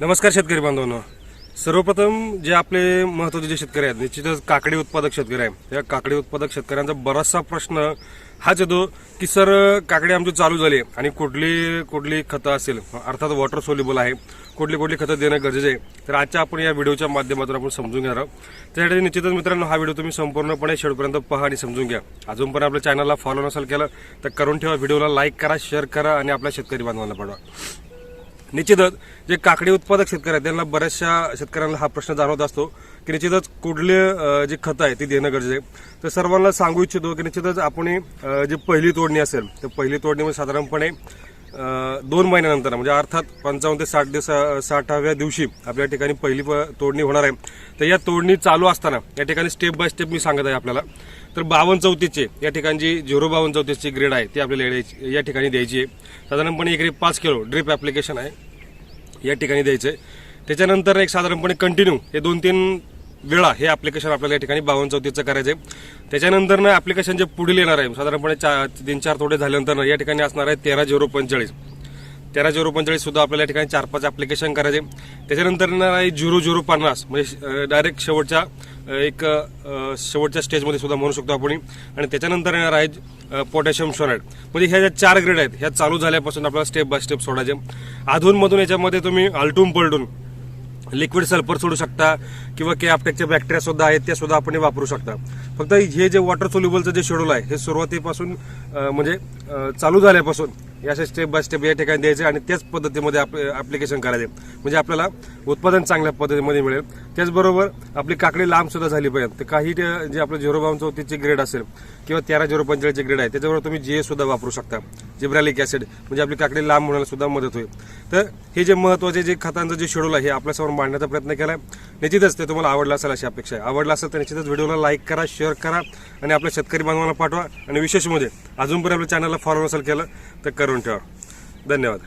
नमस्कार शेतकरी बांधवांनो. सर्वप्रथम जे आपले महत्त्वाचे जे शेतकरी आहेत निश्चितच काकडी उत्पादक शेतकरी आहे या काकडी उत्पादक शेतकऱ्यांचा बराचसा प्रश्न हाच येतो की सर काकडी आमची चालू झाली आहे आणि कुठली कुठली खतं असेल? अर्थात वॉटर सोल्युबल आहे. कुठली कुठली खतं देणं गरजेचं आहे? तर आजच्या आपण या व्हिडिओच्या माध्यमातून आपण समजून घेणार आहोत. त्यासाठी निश्चितच मित्रांनो हा व्हिडिओ तुम्ही संपूर्णपणे शेवटपर्यंत पहा आणि समजून घ्या. अजून पण आपल्या चॅनलला फॉलो नसेल केलं तर करून ठेवा. व्हिडिओला लाईक करा शेअर करा आणि आपल्या शेतकरी बांधवांना पाठवा. निश्चितच जे काकडी उत्पादक शेतकरी आहेत त्यांना बऱ्याचशा शेतकऱ्यांना हा प्रश्न जाणवत असतो की निश्चितच कुठले जे खतं आहे ती देणं गरजेचं आहे. तर सर्वांना सांगू इच्छितो की निश्चितच आपण जी पहिली तोडणी असेल तर पहिली तोडणीमध्ये साधारणपणे दोन महिन्यानंतर म्हणजे अर्थात पंचावन्न ते साठ दिवस साठाव्या दिवशी आपल्या ठिकाणी पहिली प- तोडणी होणार आहे. तर या तोडणी चालू असताना या ठिकाणी स्टेप बाय स्टेप मी सांगत आहे आपल्याला. तर बावन्न चौतीसचे या ठिकाणी जी झिरो बावन्न चौतीसची ग्रेड आहे ती आपल्याला द्यायची- या ठिकाणी द्यायची आहे. साधारणपणे इकडे पाच किलो ड्रिप ऍप्लिकेशन आहे या ठिकाणी द्यायचं आहे त्याच्यानंतर एक साधारणपणे कंटिन्यू हे दोन तीन वेळा हे ॲप्लिकेशन आपल्याला या ठिकाणी बावन चौतीसचं करायचं आहे त्याच्यानंतर ना ॲप्लिकेशन जे पुढील येणार आहे साधारणपणे चार तीन चार थोडे झाल्यानंतर या ठिकाणी असणार आहे तेरा झिरो पंचेचाळीस. तेरा झिरो पंचेचाळीस सुद्धा आपल्याला या ठिकाणी चार पाच ॲप्लिकेशन करायचे त्याच्यानंतर येणार आहे झिरो झिरो पन्नास म्हणजे डायरेक्ट शेवटच्या एक शेवटच्या स्टेजमध्ये सुद्धा म्हणू शकतो आपण. आणि त्याच्यानंतर येणार आहे पोटॅशियम सोनाईड म्हणजे ह्या ज्या चार ग्रेड आहेत ह्या चालू झाल्यापासून आपल्याला स्टेप बाय स्टेप सोडायचे अधूनमधून याच्यामध्ये तुम्ही आलटून पलटून लिक्विड सल्फर सोडू शकता किंवा के आपटेकचे बॅक्टेरिया सुद्धा आहेत त्या सुद्धा आपण वापरू शकता. फक्त हे जे वॉटर सोल्युबलचं जे शेड्यूल आहे हे सुरुवातीपासून म्हणजे चालू झाल्यापासून या असे स्टेप बाय स्टेप या ठिकाणी द्यायचे आणि त्याच पद्धतीमध्ये ऍप्लिकेशन करायचे. म्हणजे आपल्याला उत्पादन चांगल्या पद्धतीमध्ये मिळेल. त्याचबरोबर आपली काकडी लांब सुद्धा झाली पाहिजे. तर काही जे आपलं झिरो बावन चौतीसचे ग्रेड असेल किंवा तेरा झिरो पंचेचाळीसचे ग्रेड आहे त्याच्याबरोबर तुम्ही जे सुद्धा वापरू शकता. जिब्रॅलिक ऍसिड म्हणजे आपली काकडी लांब होण्याला सुद्धा मदत होईल. तर हे जे महत्त्वाचे जे खतांचं जे शेड्यूल आहे हे आपल्यासमोर मांडण्याचा प्रयत्न केला आहे निश्चितच ते तुम्हाला आवडलं असेल अशी अपेक्षा आहे. आवडलं असेल तर निश्चितच व्हिडिओला लाईक करा शेअर करा आणि आपल्या शेतकरी बांधवांना पाठवा. आणि विशेष म्हणजे अजूनपर्यंत आपल्या चॅनलला फॉलो नसेल केलं तर करून ठेवा. धन्यवाद.